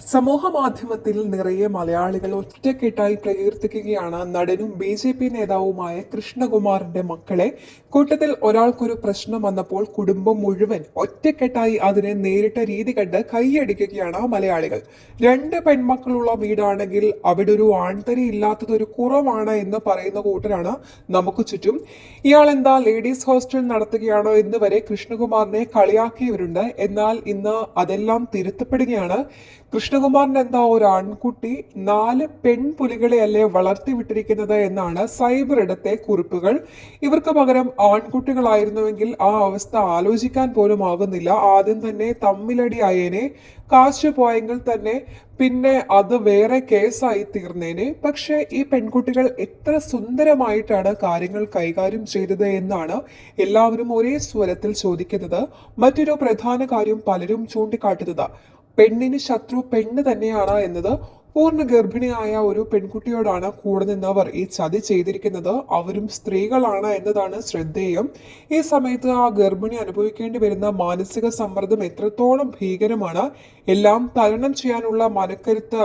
സമൂഹ മാധ്യമത്തിൽ നിറയെ മലയാളികൾ ഒറ്റക്കെട്ടായി പ്രകീർത്തിക്കുകയാണ് നടനും ബി ജെ പി നേതാവുമായ കൃഷ്ണകുമാറിന്റെ മക്കളെ. കൂട്ടത്തിൽ ഒരാൾക്കൊരു പ്രശ്നം വന്നപ്പോൾ കുടുംബം മുഴുവൻ ഒറ്റക്കെട്ടായി അതിനെ നേരിട്ട രീതി കണ്ട് കൈയടിക്കുകയാണ് മലയാളികൾ. രണ്ട് പെൺമക്കളുള്ള വീടാണെങ്കിൽ അവിടെ ഒരു ആൺതരി ഇല്ലാത്തതൊരു കുറവാണ് എന്ന് പറയുന്ന കൂട്ടരാണ് നമുക്ക് ചുറ്റും. ഇയാൾ എന്താ ലേഡീസ് ഹോസ്റ്റൽ നടത്തുകയാണോ എന്ന് വരെ കൃഷ്ണകുമാറിനെ കളിയാക്കിയവരുണ്ട്. എന്നാൽ ഇന്ന് അതെല്ലാം തിരുത്തപ്പെടുകയാണ്. കൃഷ്ണകുമാറിന് എന്താ ഒരു ആൺകുട്ടി നാല് പെൺപുലികളെയല്ലേ വളർത്തി വിട്ടിരിക്കുന്നത് എന്നാണ് സൈബർ ഇടത്തെ കുറിപ്പുകൾ. ഇവർക്ക് പകരം ആൺകുട്ടികളായിരുന്നുവെങ്കിൽ ആ അവസ്ഥ ആലോചിക്കാൻ പോലും ആകുന്നില്ല. ആദ്യം തന്നെ തമ്മിലടിയായേനെ കാശ് പോയെങ്കിൽ തന്നെ പിന്നെ അത് വേറെ കേസായി തീർന്നേനെ. പക്ഷെ ഈ പെൺകുട്ടികൾ എത്ര സുന്ദരമായിട്ടാണ് കാര്യങ്ങൾ കൈകാര്യം ചെയ്തത് എന്നാണ് എല്ലാവരും ഒരേ സ്വരത്തിൽ ചോദിക്കുന്നത്. മറ്റൊരു പ്രധാന കാര്യം പലരും ചൂണ്ടിക്കാട്ടുന്നത്. പെണ്ണിന് ശത്രു പെണ്ണ് തന്നെയാണ് എന്നത് പൂർണ ഗർഭിണിയായ ഒരു പെൺകുട്ടിയോടാണ് കൂടെ നിന്നവർ ഈ ചതി ചെയ്തിരിക്കുന്നത്. അവരും സ്ത്രീകളാണ് എന്നതാണ് ശ്രദ്ധേയം. ഈ സമയത്ത് ആ ഗർഭിണി അനുഭവിക്കേണ്ടി വരുന്ന മാനസിക സമ്മർദ്ദം എത്രത്തോളം ഭീകരമാണ്. എല്ലാം തരണം ചെയ്യാനുള്ള മനക്കരുത്ത്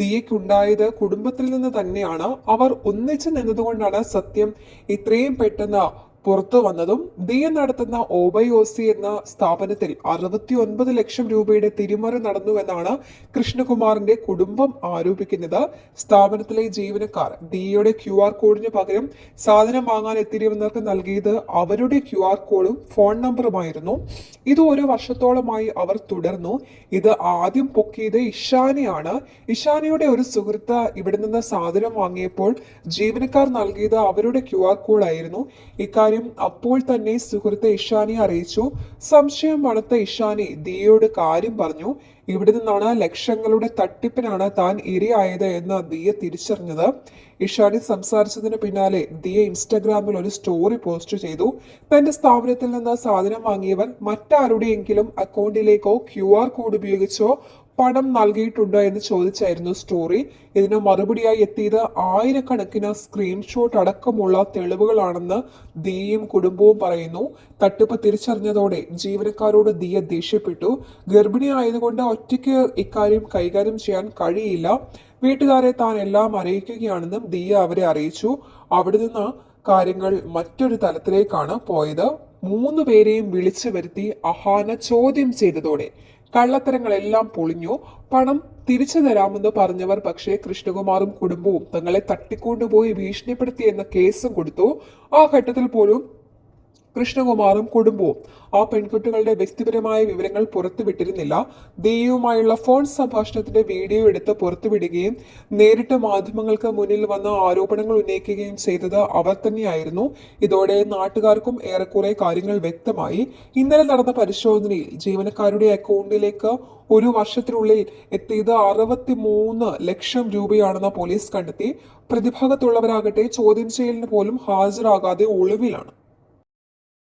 ദിയയ്ക്കുണ്ടായത് കുടുംബത്തിൽ നിന്ന് തന്നെയാണ്. അവർ ഒന്നിച്ചു നിന്നതുകൊണ്ടാണ് സത്യം ഇത്രയും പെട്ടെന്ന് പുറത്തു വന്നതും ദിയ നടത്തുന്ന ഒബൈഒസി എന്ന സ്ഥാപനത്തിൽ അറുപത്തി ഒൻപത് ലക്ഷം രൂപയുടെ തിരിമറി നടന്നുവെന്നാണ് കൃഷ്ണകുമാറിന്റെ കുടുംബം ആരോപിക്കുന്നത്. സ്ഥാപനത്തിലെ ജീവനക്കാർ ദിയയുടെ ക്യു ആർ കോഡിന് പകരം സാധനം വാങ്ങാൻ എത്തിയവർക്ക് നൽകിയത് അവരുടെ ക്യു ആർ കോഡും ഫോൺ നമ്പറുമായിരുന്നു. ഇത് ഒരു വർഷത്തോളമായി അവർ തുടർന്നു. ഇത് ആദ്യം പൊക്കിയത് ഇഷാനിയാണ്. ഇഷാനിയുടെ ഒരു സുഹൃത്ത് ഇവിടെ നിന്ന് സാധനം വാങ്ങിയപ്പോൾ ജീവനക്കാർ നൽകിയത് അവരുടെ ക്യു ആർ കോഡായിരുന്നു. ഇക്കാര്യം അപ്പോൾ തന്നെ സുഹൃത്ത് ഇഷാനിയെ അറിയിച്ചു. സംശയം വളർത്ത ഇഷാനി ദിയയോട് കാര്യം പറഞ്ഞു. ഇവിടെ നിന്നാണ് ലക്ഷങ്ങളുടെ തട്ടിപ്പിനാണ് താൻ ഇരയായത് എന്ന് ദിയ തിരിച്ചറിഞ്ഞത്. ഇഷാനി സംസാരിച്ചതിന് പിന്നാലെ ദിയ ഇൻസ്റ്റഗ്രാമിൽ ഒരു സ്റ്റോറി പോസ്റ്റ് ചെയ്തു. തന്റെ സ്ഥാപനത്തിൽ നിന്ന് സാധനം വാങ്ങിയവൻ മറ്റാരുടെയെങ്കിലും അക്കൗണ്ടിലേക്കോ ക്യു ആർ കോഡ് ഉപയോഗിച്ചോ പണം നൽകിയിട്ടുണ്ടോ എന്ന് ചോദിച്ചായിരുന്നു സ്റ്റോറി. ഇതിന് മറുപടിയായി എത്തിയത് ആയിരക്കണക്കിന് സ്ക്രീൻഷോട്ട് അടക്കമുള്ള തെളിവുകളാണെന്ന് ദിയയും കുടുംബവും പറയുന്നു. തട്ടിപ്പ് തിരിച്ചറിഞ്ഞതോടെ ജീവനക്കാരോട് ദിയ ദേഷ്യപ്പെട്ടു. ഗർഭിണിയായതുകൊണ്ട് ഒറ്റയ്ക്ക് ഇക്കാര്യം കൈകാര്യം ചെയ്യാൻ കഴിയില്ല. വീട്ടുകാരെ താൻ എല്ലാം അറിയിക്കുകയാണെന്നും ദിയ അവരെ അറിയിച്ചു. അവിടെ നിന്ന് കാര്യങ്ങൾ മറ്റൊരു തലത്തിലേക്കാണ് പോയത്. മൂന്ന് പേരെയും വിളിച്ചു വരുത്തി അഹാന ചോദ്യം ചെയ്തതോടെ കള്ളത്തരങ്ങളെല്ലാം പൊളിഞ്ഞു. പണം തിരിച്ചു തരാമെന്ന് പറഞ്ഞവർ പക്ഷേ കൃഷ്ണകുമാറും കുടുംബവും തങ്ങളെ തട്ടിക്കൊണ്ടുപോയി ഭീഷണിപ്പെടുത്തി എന്ന കേസും കൊടുത്തു. ആ ഘട്ടത്തിൽ പോലും കൃഷ്ണകുമാറും കുടുംബവും. ആ പെൺകുട്ടികളുടെ വ്യക്തിപരമായ വിവരങ്ങൾ പുറത്തുവിട്ടിരുന്നില്ല. ദേവിയുമായുള്ള ഫോൺ സംഭാഷണത്തിന്റെ വീഡിയോ എടുത്ത് പുറത്തുവിടുകയും നേരിട്ട് മാധ്യമങ്ങൾക്ക് മുന്നിൽ വന്ന ആരോപണങ്ങൾ ഉന്നയിക്കുകയും ചെയ്തത് അവർ തന്നെയായിരുന്നു. ഇതോടെ നാട്ടുകാർക്കും ഏറെക്കുറെ കാര്യങ്ങൾ വ്യക്തമായി. ഇന്നലെ നടന്ന പരിശോധനയിൽ ജീവനക്കാരുടെ അക്കൗണ്ടിലേക്ക് ഒരു വർഷത്തിനുള്ളിൽ എത്തിയത് അറുപത്തി മൂന്ന് ലക്ഷം രൂപയാണെന്ന് പോലീസ് കണ്ടെത്തി. പ്രതിഭാഗത്തുള്ളവരാകട്ടെ ചോദ്യം ചെയ്യലിന് പോലും ഹാജരാകാതെ ഒളിവിലാണ്.